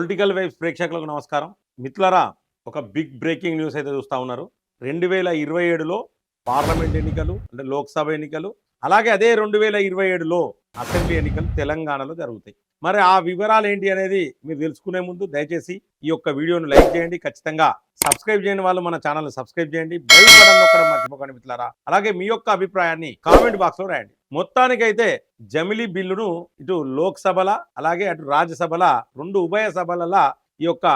Political vibes ప్రేక్షకులకు నమస్కారం. మిత్రులరా ఒక బిగ్ బ్రేకింగ్ న్యూస్ అయితే చూస్తూ ఉన్నారు. రెండు వేల ఇరవై ఏడులో పార్లమెంట్ ఎన్నికలు అంటే లోక్సభ ఎన్నికలు అలాగే అదే రెండు వేల ఇరవై ఏడులో అసెంబ్లీ ఎన్నికలు తెలంగాణలో జరుగుతాయి. మరి ఆ వివరాలు ఏంటి అనేది మీరు తెలుసుకునే ముందు దయచేసి ఈ యొక్క వీడియోను లైక్ చేయండి. ఖచ్చితంగా సబ్స్క్రైబ్ చేయని వాళ్ళు మన ఛానల్ సబ్స్క్రైబ్ చేయండి. బెల్ బటన్ నొక్కడం మర్చిపోకండి మిత్రులారా. అలాగే మీ యొక్క అభిప్రాయాన్ని కామెంట్ బాక్స్లో రాయండి. మొత్తానికైతే జమిలీ బిల్లును ఇటు లోక్సభల అలాగే అటు రాజ్యసభల రెండు ఉభయ సభల ఈ యొక్క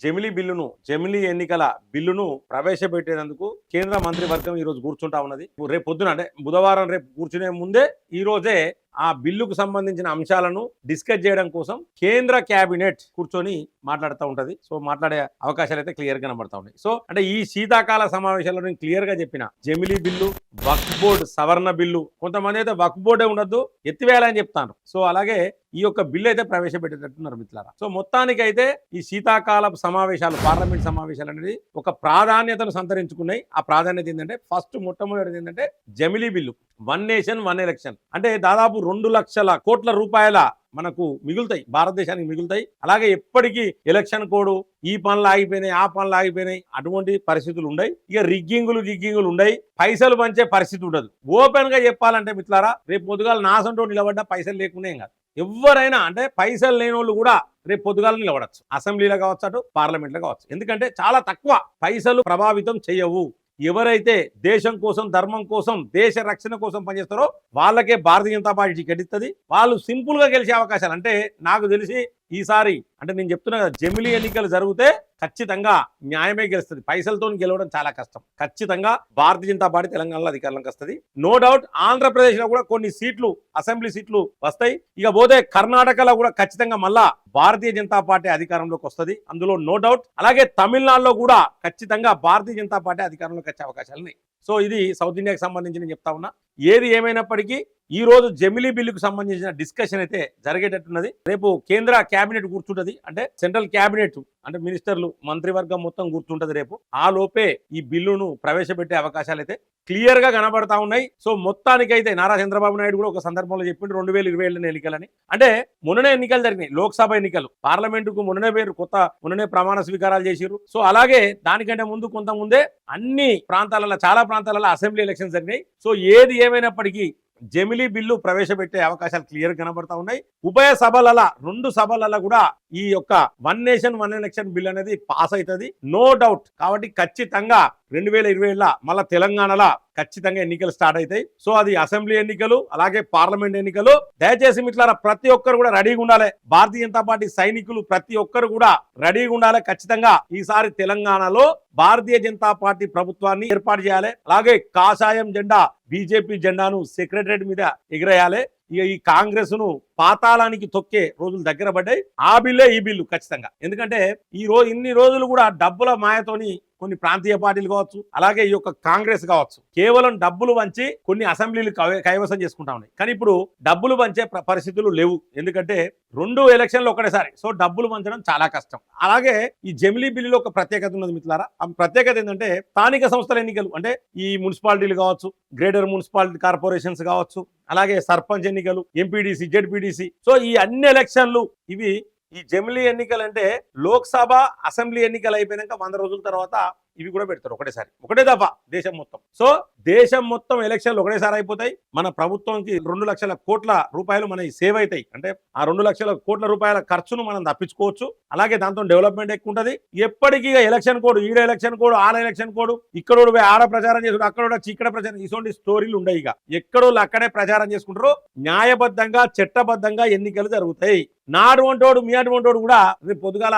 జమిలీ బిల్లును జమిలీ ఎన్నికల బిల్లును ప్రవేశపెట్టేందుకు కేంద్ర మంత్రివర్గం ఈ రోజు కూర్చుంటా ఉన్నది. రేపు పొద్దున అంటే బుధవారం రేపు కూర్చునే ముందే ఈరోజే ఆ బిల్లుకు సంబంధించిన అంశాలను డిస్కస్ చేయడం కోసం కేంద్ర కేబినెట్ కూర్చొని మాట్లాడుతూ ఉంటుంది. సో మాట్లాడే అవకాశాలు అయితే క్లియర్ కనబడతా ఉన్నాయి. సో అంటే ఈ శీతాకాల సమావేశాల్లో నేను క్లియర్గా చెప్పిన జమిలీ బిల్లు వక్ఫ్ బోర్డు సవరణ బిల్లు. కొంతమంది అయితే వక్ఫ్ బోర్డే ఉండొద్దు ఎత్తివేయాలని చెప్తాను సో అలాగే ఈ యొక్క బిల్లు అయితే ప్రవేశపెట్టేటట్టున్నారు మిత్రులారా. సో మొత్తానికి అయితే ఈ శీతాకాలపు సమావేశాలు పార్లమెంట్ సమావేశాలు అనేది ఒక ప్రాధాన్యతను సంతరించుకున్నాయి. ఆ ప్రాధాన్యత ఏంటంటే ఫస్ట్ మొట్టమొదటిది ఏంటంటే జమిలీ bill. One nation one election. అంటే దాదాపు రెండు లక్షల కోట్ల రూపాయల మనకు మిగులుతాయి భారతదేశానికి మిగులుతాయి. అలాగే ఎప్పటికీ ఎలక్షన్ కోడ్ ఈ పనులు ఆగిపోయినాయి ఆ పనులు ఆగిపోయినాయి అటువంటి పరిస్థితులు ఉన్నాయి ఇక రిగ్గింగులు రిగ్గింగులు ఉన్నాయి పైసలు పంచే పరిస్థితి ఉండదు. ఓపెన్గా చెప్పాలంటే మిత్రారా రేపు పొద్దుగాల నాసంటో నిలబడ్డా పైసలు లేకుండా ఏం కాదు. ఎవరైనా అంటే పైసలు లేని వాళ్ళు కూడా రేపు పొద్దుగాల నిలబడచ్చు. అసెంబ్లీలో కావచ్చు అటు పార్లమెంట్లో కావచ్చు. ఎందుకంటే చాలా తక్కువ పైసలు ప్రభావితం చేయవు. ఎవరైతే దేశం కోసం ధర్మం కోసం దేశ రక్షణ కోసం పనిచేస్తారో వాళ్ళకే భారతీయ జనతా పార్టీ టికెట్ ఇస్తుంది వాళ్ళు సింపుల్గా గెలిచే అవకాశాలు అంటే నాకు తెలిసి ఈసారి అంటే నేను చెప్తున్నా కదా జమిలీ ఎన్నికలు జరిగితే ఖచ్చితంగా న్యాయమే గెలుస్తుంది. పైసలతో గెలవడం చాలా కష్టం. ఖచ్చితంగా భారతీయ జనతా పార్టీ తెలంగాణలో అధికారంలోకి వస్తుంది. నో డౌట్ ఆంధ్రప్రదేశ్లో కూడా కొన్ని సీట్లు అసెంబ్లీ సీట్లు వస్తాయి. ఇక పోతే కర్ణాటకలో కూడా ఖచ్చితంగా మళ్ళా భారతీయ జనతా పార్టీ అధికారంలోకి వస్తుంది. అందులో నో డౌట్ అలాగే తమిళనాడులో కూడా ఖచ్చితంగా భారతీయ జనతా పార్టీ అధికారంలోకి వచ్చే అవకాశాలు ఉన్నాయి. సో ఇది సౌత్ ఇండియాకి సంబంధించి నేను చెప్తా ఉన్నా. ఏది ఏమైనప్పటికీ ఈ రోజు జమిలీ బిల్లుకు సంబంధించిన డిస్కషన్ అయితే జరిగేటట్టున్నది. రేపు కేంద్ర కేబినెట్ కూర్చుంటది అంటే సెంట్రల్ కేబినెట్ అంటే మినిస్టర్లు మంత్రివర్గం మొత్తం కూర్చుంటది రేపు. ఆ లోపే ఈ బిల్లును ప్రవేశపెట్టే అవకాశాలు అయితే క్లియర్గా కనబడతా ఉన్నాయి. సో మొత్తానికైతే నారా చంద్రబాబు నాయుడు కూడా ఒక సందర్భంలో చెప్పిండు రెండు వేల ఇరవై ఏళ్ళ ఎన్నికలని. అంటే మొన్ననే ఎన్నికలు జరిగినాయి. లోక్సభ ఎన్నికలు. పార్లమెంటుకు మొన్ననే పేరు కొత్త మొన్ననే ప్రమాణ స్వీకారాలు చేసిరు సో అలాగే దానికంటే ముందు కొంత ముందే అన్ని ప్రాంతాలలో చాలా ప్రాంతాలలో అసెంబ్లీ ఎలక్షన్స్ జరిగినాయి. సో ఏది ఏమైనప్పటికీ జమిలీ బిల్లు ప్రవేశపెట్టే అవకాశాలు క్లియర్ కనబడతా ఉన్నాయి. ఉభయ సభలలా రెండు సభలలా కూడా ఈ యొక్క one nation one election bill అనేది పాస్ అవుతుంది. No doubt. కాబట్టి ఖచ్చితంగా రెండు వేల ఇరవై మళ్ళీ తెలంగాణలో ఖచ్చితంగా ఎన్నికలు స్టార్ట్ అవుతాయి. సో అది అసెంబ్లీ ఎన్నికలు అలాగే పార్లమెంట్ ఎన్నికలు. దయచేసి మిట్లారా ప్రతి ఒక్కరు కూడా రెడీగా ఉండాలి. భారతీయ జనతా పార్టీ సైనికులు ప్రతి ఒక్కరు కూడా రెడీగా ఉండాలి. ఖచ్చితంగా ఈసారి తెలంగాణలో భారతీయ జనతా పార్టీ ప్రభుత్వాన్ని ఏర్పాటు చేయాలి. అలాగే కాషాయం జెండా బీజేపీ జెండాను సెక్రటరేట్ మీద ఎగిరేయాలి. ఇక ఈ కాంగ్రెస్ను పాతాళానికి తొక్కే రోజులు దగ్గర పడ్డాయి. ఆ బిల్లే ఈ బిల్లు ఖచ్చితంగా. ఎందుకంటే ఈ రోజు ఇన్ని రోజులు కూడా డబ్బుల మాయతోని కొన్ని ప్రాంతీయ పార్టీలు కావచ్చు అలాగే ఈ యొక్క కాంగ్రెస్ కావచ్చు కేవలం డబ్బులు వంచి కొన్ని అసెంబ్లీలు కై- కైవసం చేసుకుంటా ఉన్నాయి. కానీ ఇప్పుడు డబ్బులు వంచే పరిస్థితులు లేవు. ఎందుకంటే రెండు ఎలక్షన్లు ఒకటేసారి. సో డబ్బులు పంచడం చాలా కష్టం. అలాగే ఈ జమిలీ బిల్లులో ఒక ప్రత్యేకత ఉన్నది మిత్రులారా. ఆ ప్రత్యేకత ఏంటంటే స్థానిక సంస్థల ఎన్నికలు అంటే ఈ మున్సిపాలిటీలు కావచ్చు గ్రేటర్ మున్సిపాలిటీ కార్పొరేషన్స్ కావచ్చు అలాగే సర్పంచ్ ఎన్నికలు ఎంపీడీసీ జెడ్పీడీసీ. సో ఈ అన్ని ఎలక్షన్లు ఇవి ఈ జమిలీ ఎన్నికలు అంటే లోక్సభ అసెంబ్లీ ఎన్నికలు అయిపోయినాక వంద రోజుల తర్వాత ఇవి కూడా పెడతారు ఒకటేసారి. ఒకటే దఫా దేశం మొత్తం. సో దేశం మొత్తం ఎలక్షన్లు ఒకటేసారి అయిపోతాయి. మన ప్రభుత్వంకి రెండు లక్షల కోట్ల రూపాయలు మనకి సేవ్ అవుతాయి. అంటే ఆ రెండు లక్షల కోట్ల రూపాయల ఖర్చును మనం తప్పించుకోవచ్చు. అలాగే దాంతో డెవలప్మెంట్ ఎక్కువ ఉంటుంది. ఎప్పటికీ ఇక ఎలక్షన్ కోడ్ ఈడ ఎలక్షన్ కోడ్ ఆడ ఎలక్షన్ కోడ్ ఇక్కడోడు ఆడ ప్రచారం చేసుకుంటారు అక్కడ వచ్చి ఇక్కడ ప్రచారం ఇటువంటి స్టోరీలు ఉండవు ఇక. ఎక్కడోళ్ళు అక్కడే ప్రచారం చేసుకుంటారు. న్యాయబద్ధంగా చట్టబద్ధంగా ఎన్నికలు జరుగుతాయి. నాడు వంటోడు మీ అటువంటోడు కూడా రేపు పొద్దుగాల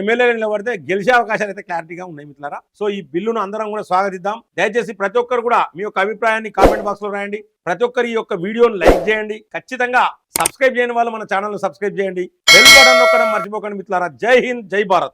ఎమ్మెల్యేలు నిలబడితే గెలిచే అవకాశాలు అయితే క్లారిటీగా ఉన్నాయి మిత్రులారా. సో ఈ బిల్లును అందరం కూడా స్వాగతిద్దాం. దయచేసి ప్రతి ఒక్కరు కూడా మీ యొక్క అభిప్రాయాన్ని కామెంట్ బాక్స్లో రాయండి. ప్రతి ఒక్కరు ఈ యొక్క వీడియోను లైక్ చేయండి. ఖచ్చితంగా సబ్స్క్రైబ్ చేయని వాళ్ళు మన ఛానల్ సబ్స్క్రైబ్ చేయండి. బెల్ బటన్ నొక్కడం మర్చిపోకండి మిత్రులారా. జై హింద్ జై భారత్.